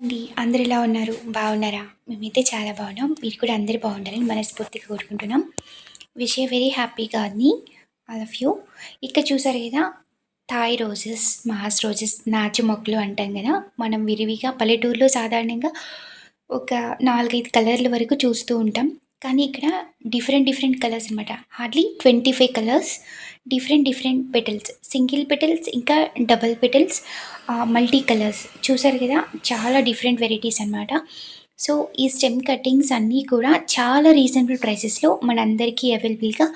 అండి అందరు ఎలా ఉన్నారు? బాగున్నారా? మేమైతే చాలా బాగున్నాం. మీరు కూడా అందరు బాగుండాలని మనస్ఫూర్తిగా కోరుకుంటున్నాం. విష్ వెరీ హ్యాపీగా అని ఆల్ ఆఫ్ యూ ఇక్కడ చూసారు కదా థాయ్ రోజెస్ మాస్ రోజెస్ నాచు మొక్కలు అంటాం కదా. మనం విరివిగా పల్లెటూరులో సాధారణంగా ఒక నాలుగైదు కలర్ల వరకు చూస్తూ ఉంటాం. కానీ ఇక్కడ డిఫరెంట్ డిఫరెంట్ కలర్స్ అనమాట hardly twenty five colours different different petals single petals ఇంకా డబల్ పెటల్స్ మల్టీ కలర్స్ చూసారు కదా? చాలా డిఫరెంట్ వెరైటీస్ అనమాట సో ఈ స్టెమ్ కటింగ్స్ అన్నీ కూడా చాలా రీజనబుల్ ప్రైసెస్లో మనందరికీ అవైలబుల్గా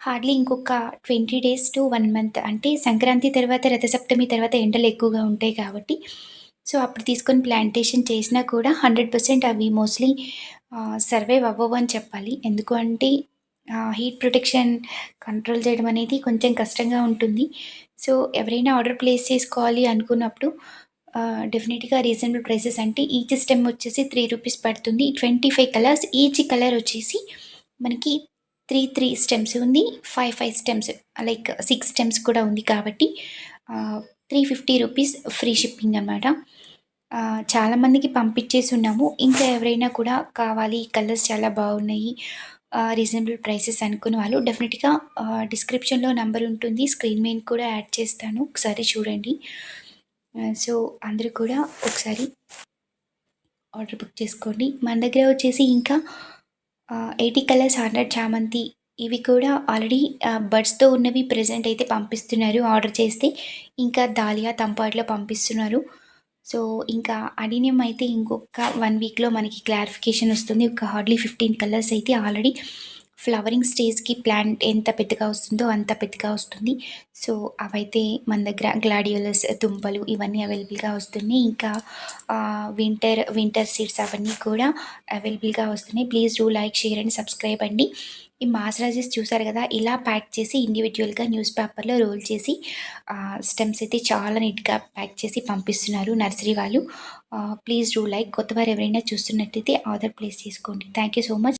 హార్డ్లీ ఇంకొక twenty days to one month అంటే సంక్రాంతి తర్వాత రథసప్తమి తర్వాత ఎండలు ఎక్కువగా ఉంటాయి కాబట్టి సో అప్పుడు తీసుకొని ప్లాంటేషన్ చేసినా కూడా హండ్రెడ్ పర్సెంట్ అవి మోస్ట్లీ సర్వైవ్ అవ్వవు అని చెప్పాలి. ఎందుకు అంటే హీట్ ప్రొటెక్షన్ కంట్రోల్ చేయడం అనేది కొంచెం కష్టంగా ఉంటుంది. సో ఎవరైనా ఆర్డర్ ప్లేస్ చేసుకోవాలి అనుకున్నప్పుడు డెఫినెట్గా రీజనబుల్ ప్రైసెస్ అంటే ఈచ్ స్టెమ్ వచ్చేసి త్రీ రూపీస్ పడుతుంది. Twenty five colours each colour వచ్చేసి మనకి త్రీ త్రీ స్టెమ్స్ ఉంది. Five five stems like six stems కూడా ఉంది కాబట్టి three fifty rupees free shipping అనమాట చాలామందికి పంపించేసి ఉన్నాము. ఇంకా ఎవరైనా కూడా కావాలి కలర్స్ చాలా బాగున్నాయి రీజనబుల్ ప్రైసెస్ అనుకున్న వాళ్ళు డెఫినెట్గా డిస్క్రిప్షన్లో నెంబర్ ఉంటుంది. స్క్రీన్ మీద కూడా యాడ్ చేస్తాను. ఒకసారి చూడండి. సో అందరూ కూడా ఒకసారి ఆర్డర్ బుక్ చేసుకోండి. మన దగ్గర వచ్చేసి ఇంకా ఎయిటీ కలర్స్ హండ్రెడ్ చామంతి ఇవి కూడా ఆల్రెడీ బర్డ్స్తో ఉన్నవి ప్రజెంట్ అయితే పంపిస్తున్నారు ఆర్డర్ చేస్తే. ఇంకా దాలియా తంపాట్లో పంపిస్తున్నారు. సో ఇంకా అడినియం అయితే ఇంకొక వన్ వీక్లో మనకి క్లారిఫికేషన్ వస్తుంది. ఒక హార్డ్లీ ఫిఫ్టీన్ కలర్స్ అయితే ఆల్రెడీ ఫ్లవరింగ్ స్టేజ్కి ప్లాంట్ ఎంత పెద్దగా వస్తుందో అంత పెద్దగా వస్తుంది. సో అవైతే మన దగ్గర గ్లాడియోలస్ దుంపలు ఇవన్నీ అవైలబుల్గా వస్తున్నాయి. ఇంకా వింటర్ వింటర్ సీడ్స్ అవన్నీ కూడా అవైలబుల్గా వస్తున్నాయి. Please do like share and subscribe అండి. ఈ మాసరాజెస్ చూసారు కదా ఇలా ప్యాక్ చేసి ఇండివిజువల్గా న్యూస్ పేపర్లో రోల్ చేసి స్టెమ్స్ అయితే చాలా నీట్గా ప్యాక్ చేసి పంపిస్తున్నారు నర్సరీ వాళ్ళు. Please do like. కొత్తవారు ఎవరైనా చూస్తున్నట్టయితే ఆర్డర్ ప్లేస్ చేసుకోండి. Thank you so much.